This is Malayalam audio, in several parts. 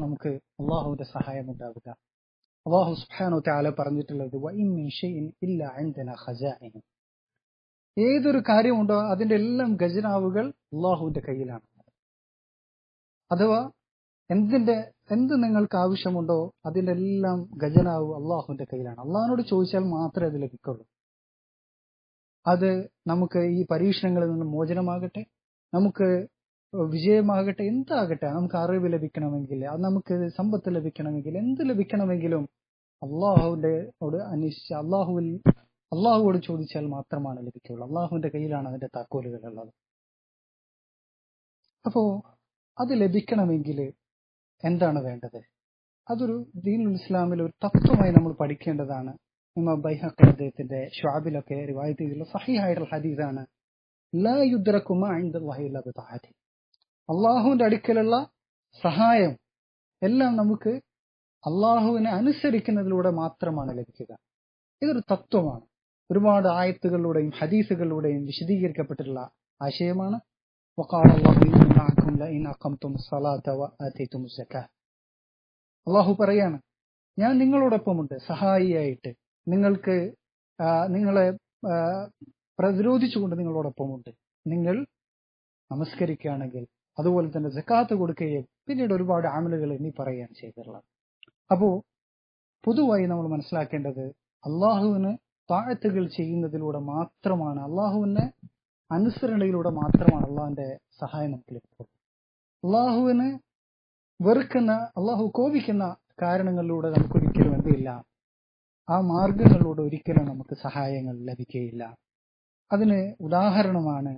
നമുക്ക് അള്ളാഹുവിന്റെ സഹായം ഉണ്ടാവുക. അള്ളാഹു സുബ്ഹാനഹു തആല പറഞ്ഞിട്ടുള്ളത് ഏതൊരു കാര്യമുണ്ടോ അതിന്റെ എല്ലാം ഖജനാവുകൾ അള്ളാഹുവിന്റെ കയ്യിലാണ്. അഥവാ എന്തിന്റെ എന്ത് നിങ്ങൾക്ക് ആവശ്യമുണ്ടോ അതിന്റെ എല്ലാം ഖജനാവ് അള്ളാഹുവിന്റെ കയ്യിലാണ്. അള്ളാഹിനോട് ചോദിച്ചാൽ മാത്രമേ അത് ലഭിക്കുള്ളൂ. അത് നമുക്ക് ഈ പരീക്ഷണങ്ങളിൽ നിന്ന് മോചനമാകട്ടെ നമുക്ക് വിജയമാകട്ടെ എന്താകട്ടെ നമുക്ക് അറിവ് ലഭിക്കണമെങ്കിൽ നമുക്ക് സമ്പത്ത് ലഭിക്കണമെങ്കിൽ എന്ത് ലഭിക്കണമെങ്കിലും അള്ളാഹുവിന്റെ ഓട് അന്വേഷിച്ച് അള്ളാഹുവിൽ അള്ളാഹുവോട് ചോദിച്ചാൽ മാത്രമാണ് ലഭിക്കുള്ളൂ അള്ളാഹുവിന്റെ കയ്യിലാണ് അതിന്റെ താക്കോലുകൾ ഉള്ളത്. അപ്പോ അത് ലഭിക്കണമെങ്കിൽ എന്താണ് വേണ്ടത്? അതൊരു ദീനുൽ ഇസ്ലാമിൽ ഒരു തത്വമായി നമ്മൾ പഠിക്കേണ്ടതാണ്. ഇമാം ബൈഹഖി അദ്ദേഹത്തിന്റെ ഷാബിലൊക്കെ റിവായത്ത് ചെയ്തിട്ടുള്ള സഹിഹായിട്ടുള്ള ഹദീസാണ് ലാ യുദ്രക്കുമ അള്ളാഹുവിന്റെ അടുക്കലുള്ള സഹായം എല്ലാം നമുക്ക് അള്ളാഹുവിനെ അനുസരിക്കുന്നതിലൂടെ മാത്രമാണ് ലഭിക്കുക. ഇതൊരു തത്വമാണ്. ഒരുപാട് ആയത്തുകളിലൂടെയും ഹദീസുകളിലൂടെയും വിശദീകരിക്കപ്പെട്ടിട്ടുള്ള ആശയമാണ്. അള്ളാഹു പറയാണ് ഞാൻ നിങ്ങളോടൊപ്പമുണ്ട് സഹായിയായിട്ട്. നിങ്ങൾക്ക് നിങ്ങളെ പ്രതിരോധിച്ചുകൊണ്ട് നിങ്ങളോടൊപ്പമുണ്ട്. നിങ്ങൾ നമസ്കരിക്കുകയാണെങ്കിൽ അതുപോലെ തന്നെ ജക്കാത്ത് കൊടുക്കുകയും പിന്നീട് ഒരുപാട് ആമലുകൾ ഇനി പറയുകയാണ് ചെയ്തിട്ടുള്ളത്. അപ്പോ പൊതുവായി നമ്മൾ മനസ്സിലാക്കേണ്ടത് അള്ളാഹുവിന് താഴ്ത്തുകൾ ചെയ്യുന്നതിലൂടെ മാത്രമാണ് അള്ളാഹുവിനെ അനുസരണയിലൂടെ മാത്രമാണ് അള്ളാഹുവിന്റെ സഹായം നമുക്ക് ലഭിക്കുന്നത്. അള്ളാഹുവിന് വെറുക്കുന്ന അള്ളാഹു കോപിക്കുന്ന കാരണങ്ങളിലൂടെ നമുക്ക് ഒരിക്കലും എന്തില്ല ആ മാർഗങ്ങളിലൂടെ ഒരിക്കലും നമുക്ക് സഹായങ്ങൾ ലഭിക്കുകയില്ല. അതിന് ഉദാഹരണമാണ്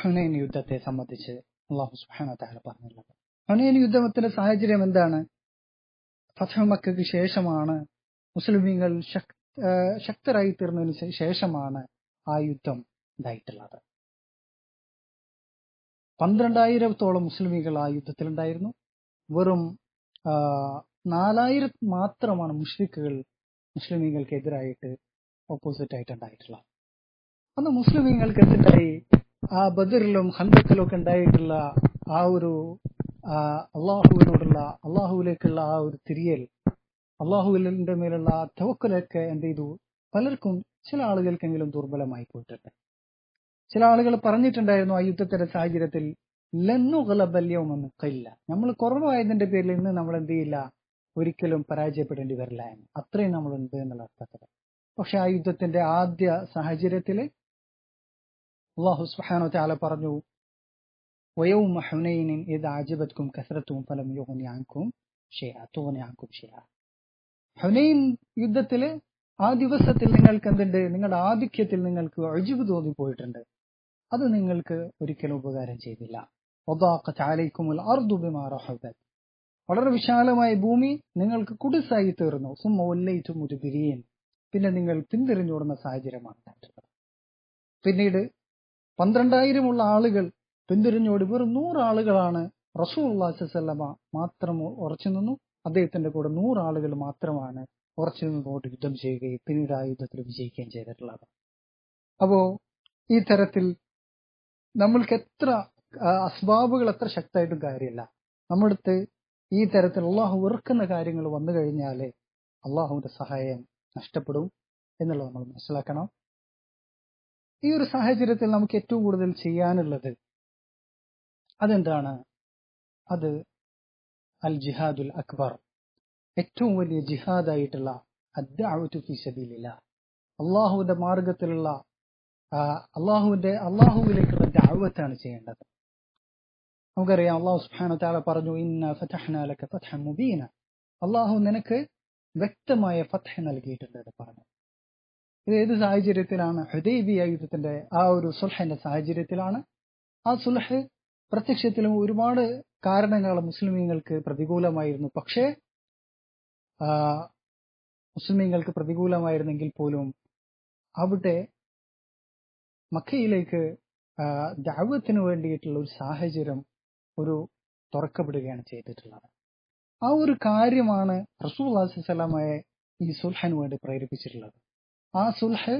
ഹുനൈൻ യുദ്ധത്തെ സംബന്ധിച്ച് അള്ളാഹു സുഹാന വ തആല പറഞ്ഞിട്ടുള്ളത് ഹുനൈൻ യുദ്ധത്തിന്റെ സാഹചര്യം എന്താണ്? ഫതഹ് മക്കയ്ക്ക് ശേഷമാണ് മുസ്ലിമീങ്ങൾ ശക്തരായി തീർന്നതിന് ശേഷമാണ് ആ യുദ്ധം ഉണ്ടായിട്ടുള്ളത് പന്ത്രണ്ടായിരത്തോളം മുസ്ലിമീങ്ങൾ ആ യുദ്ധത്തിലുണ്ടായിരുന്നു. വെറും നാലായിരം മാത്രമാണ് മുഷ്രിഖുകൾ മുസ്ലിമീങ്ങൾക്ക് എതിരായിട്ട് ഓപ്പോസിറ്റ് ആയിട്ട് ഉണ്ടായിട്ടുള്ളത്. അന്ന് മുസ്ലിമീങ്ങൾക്ക് എന്തുണ്ടായി ആ ബദറിലും ഹന്തക്കിലും ഒക്കെ ഉണ്ടായിട്ടുള്ള ആ ഒരു അള്ളാഹുവിനോടുള്ള അള്ളാഹുവിലേക്കുള്ള ആ ഒരു തിരിയൽ അള്ളാഹുവിന്റെ മേലുള്ള ആ തവക്കലൊക്കെ എന്ത് ചെയ്തു? പലർക്കും ചില ആളുകൾക്കെങ്കിലും ദുർബലമായി പോയിട്ടുണ്ട്. ചില ആളുകൾ പറഞ്ഞിട്ടുണ്ടായിരുന്നു ആ യുദ്ധത്തിന്റെ സാഹചര്യത്തിൽ ലന്നുകളബല്യവുമെന്ന് കഴിയില്ല നമ്മൾ കുറവായതിന്റെ പേരിൽ ഇന്ന് നമ്മൾ എന്ത് ചെയ്യില്ല? ഒരിക്കലും പരാജയപ്പെടേണ്ടി വരില്ല എന്ന്. അത്രയും നമ്മളുണ്ട് എന്നുള്ള അർത്ഥത്തിൽ. പക്ഷെ ആ യുദ്ധത്തിന്റെ ആദ്യ സാഹചര്യത്തിൽ അള്ളാഹു സുഹാന പറഞ്ഞു വയവും ഫലം യുദ്ധത്തിൽ ആ ദിവസത്തിൽ നിങ്ങൾക്ക് എന്തുണ്ട് നിങ്ങളുടെ ആധിക്യത്തിൽ നിങ്ങൾക്ക് അഴിവ് തോന്നി പോയിട്ടുണ്ട്. അത് നിങ്ങൾക്ക് ഒരിക്കലും ഉപകാരം ചെയ്തില്ല. വളരെ വിശാലമായ ഭൂമി നിങ്ങൾക്ക് കുടിസായി തീർന്നു. സുമ്മൊല്ലയിറ്റും ഒരു ബിരിയൻ പിന്നെ നിങ്ങൾ പിന്തിരിഞ്ഞോടുന്ന സാഹചര്യമാണ് പിന്നീട് പന്ത്രണ്ടായിരമുള്ള ആളുകൾ പിന്തിരിഞ്ഞോടി വെറും നൂറാളുകളാണ് അള്ളാഹിസല്ലമ മാത്രം ഉറച്ചു നിന്നു. അദ്ദേഹത്തിന്റെ കൂടെ നൂറാളുകൾ മാത്രമാണ് ഉറച്ചു നിന്നുകൊണ്ട് യുദ്ധം ചെയ്യുകയും പിന്നീട് ആ യുദ്ധത്തിൽ വിജയിക്കുകയും ചെയ്തിട്ടുള്ളത്. അപ്പോ ഈ തരത്തിൽ നമ്മൾക്ക് എത്ര അസ്ബാബുകൾ എത്ര ശക്തമായിട്ടും കാര്യമില്ല. നമ്മുടെ ഈ തരത്തിൽ അള്ളാഹു വെറുക്കുന്ന കാര്യങ്ങൾ വന്നു കഴിഞ്ഞാൽ അള്ളാഹുവിന്റെ സഹായം നഷ്ടപ്പെടും എന്നുള്ളത് നമ്മൾ മനസ്സിലാക്കണം. ഈ ഒരു സാഹചര്യത്തിൽ നമുക്ക് ഏറ്റവും കൂടുതൽ ചെയ്യാനുള്ളത് അതെന്താണ്? അത് അൽ ജിഹാദുൽ അക്ബർ. ഏറ്റവും വലിയ ജിഹാദായിട്ടുള്ള അദ്ദഅവതു ഫീ സബീലില്ലാ. അള്ളാഹുവിന്റെ മാർഗത്തിലുള്ള അള്ളാഹുവിന്റെ അള്ളാഹുവിലേക്കുള്ള ദാവത്താണ് ചെയ്യേണ്ടത്. നമുക്കറിയാം അള്ളാഹു സുഹാന താല പറഞ്ഞു ഇന്ന ഫതഹ്നാ ലക ഫത്ഹൻ മുബീന. അള്ളാഹു നിനക്ക് വ്യക്തമായ ഫത്ഹ് നൽകിയിട്ടുണ്ട് എന്ന് പറഞ്ഞു. ഇത് ഏത് സാഹചര്യത്തിലാണ്? ഹുദൈബിയ യുദ്ധത്തിന്റെ ആ ഒരു സുൽഹിന്റെ സാഹചര്യത്തിലാണ്. ആ സുൽഹ് പ്രത്യക്ഷത്തിലും ഒരുപാട് കാരണങ്ങൾ മുസ്ലിമീങ്ങൾക്ക് പ്രതികൂലമായിരുന്നു. പക്ഷേ മുസ്ലിമീങ്ങൾക്ക് പ്രതികൂലമായിരുന്നെങ്കിൽ പോലും അവിടെ മക്കയിലേക്ക് ദൈവത്തിന് വേണ്ടിയിട്ടുള്ള ഒരു സാഹചര്യം ഒരു തുറക്കപ്പെടുകയാണ് ചെയ്തിട്ടുള്ളത്. ആ ഒരു കാര്യമാണ് റസൂൽ അലൈഹിസ്സലാമയെ ഈ സുൽഹന് വേണ്ടി പ്രേരിപ്പിച്ചിട്ടുള്ളത്. ആ സുൽഹ്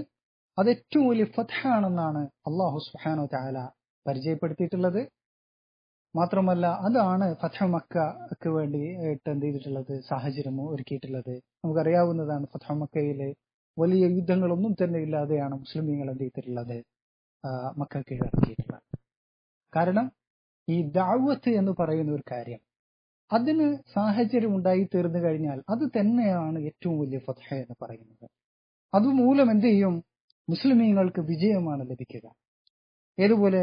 അത് ഏറ്റവും വലിയ ഫത്ഹാണെന്നാണ് അള്ളാഹു സുഹാനോ തആല പരിചയപ്പെടുത്തിയിട്ടുള്ളത്. മാത്രമല്ല അതാണ് ഫത്ത മക്കക്ക് വേണ്ടി ആയിട്ട് എന്ത് ചെയ്തിട്ടുള്ളത് സാഹചര്യം ഒരുക്കിയിട്ടുള്ളത്. നമുക്കറിയാവുന്നതാണ് ഫത്ത മക്കയിലെ വലിയ യുദ്ധങ്ങളൊന്നും തന്നെ ഇല്ലാതെയാണ് മുസ്ലിമീങ്ങൾ എന്ത് ചെയ്തിട്ടുള്ളത് മക്ക കീഴടക്കിയിട്ടുള്ളത് കാരണം ഈ ദാവത്ത് എന്ന് പറയുന്ന ഒരു കാര്യം അതിന് സാഹചര്യം ഉണ്ടായി തീർന്നു കഴിഞ്ഞാൽ അത് തന്നെയാണ് ഏറ്റവും വലിയ ഫതഹ എന്ന് പറയുന്നത്. അതുമൂലം എന്ത് ചെയ്യും? മുസ്ലിമീങ്ങൾക്ക് വിജയമാണ് ലഭിക്കുക. ഏതുപോലെ?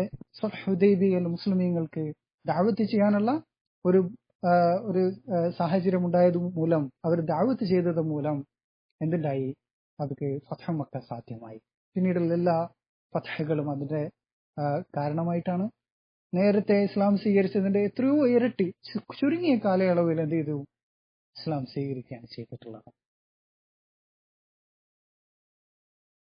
ഹുദൈബിയൽ മുസ്ലിമീങ്ങൾക്ക് ദാവത്ത് ചെയ്യാനുള്ള ഒരു ഒരു സാഹചര്യം ഉണ്ടായത് മൂലം അവർ ദാവത്ത് ചെയ്തത് മൂലം എന്തുണ്ടായി? അവർക്ക് ഫതഹ മക്ക സാധ്യമായി. പിന്നീടുള്ള എല്ലാ ഫതഹകളും അതിന്റെ കാരണമായിട്ടാണ്. നേരത്തെ ഇസ്ലാം സ്വീകരിച്ചതിന്റെ എത്രയോ ഇരട്ടി ചുരുങ്ങിയ കാലയളവിൽ എന്ത് ചെയ്തു? ഇസ്ലാം സ്വീകരിക്കുകയാണ് ചെയ്തിട്ടുള്ളത്.